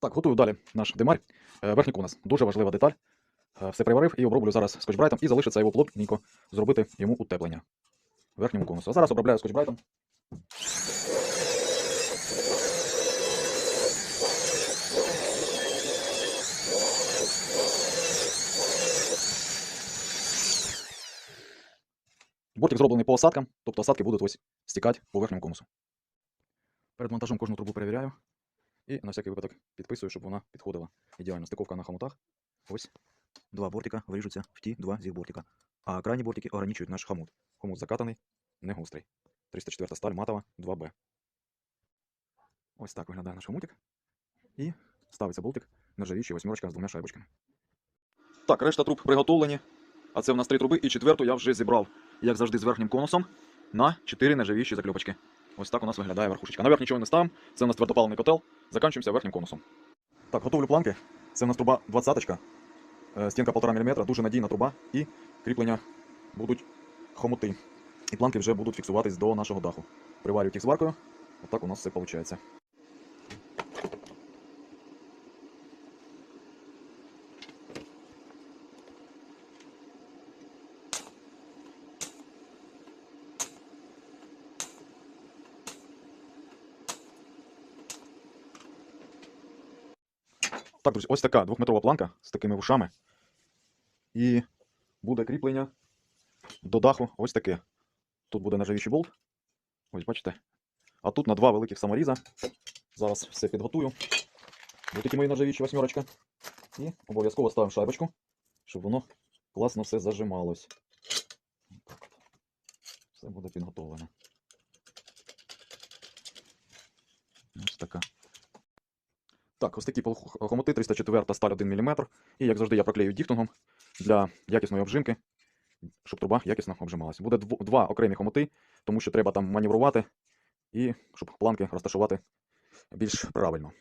Так, готую далі наш димарь. Е, Верхній конус. Дуже важлива деталь. Е, Все приварив і оброблю зараз скотчбрайтом і залишиться його плотненько зробити йому утеплення. Верхньому конусу. А зараз обробляю скотчбрайтом. Бортик зроблений по осадкам, тобто осадки будуть ось стікати по верхньому конусу. Перед монтажом кожну трубу перевіряю. І на всякий випадок підписую, щоб вона підходила ідеально. Стиковка на хомутах. Ось два бортика вріжуться в ті два зіх бортика. А крайні бортики ограничують наш хомут. Хомут закатаний, не гострий. 304 сталь матова 2Б. Ось так виглядає наш хомутик. І ставиться болтик нержавіючий восьмерочка з двома шайбочками. Так, решта труб приготовлені. А це в нас три труби, і четверту я вже зібрав, як завжди, з верхнім конусом на 4 нержавіючі закльопочки. Ось так у нас виглядає верхушечка. Наверх нічого не ставимо. Це у нас твердопалений котел. Заканчуємося верхнім конусом. Так, готовлю планки. Це у нас труба 20-ка. стінка 1,5 мм, дуже надійна труба, і кріплення будуть хомути. І планки вже будуть фіксуватись до нашого даху. Приварюють їх сваркою. Отак у нас все виходить. Так, друзі, ось така двохметрова планка з такими вушами. І буде кріплення до даху ось таке. Тут буде нержавіючий болт. Ось бачите. А тут на два великих саморіза. Зараз все підготую. Ось такі мої нержавіючі восьмерочка. І обов'язково ставимо шайбочку, щоб воно класно все зажималось. Все буде підготовлено. Ось така. Так, ось такі пол- хомути 304 сталь 1 мм. І як завжди я проклею діфтунгом для якісної обжимки, щоб труба якісно обжималася. Буде дво- два окремі хомоти, тому що треба там маневрувати і щоб планки розташувати більш правильно.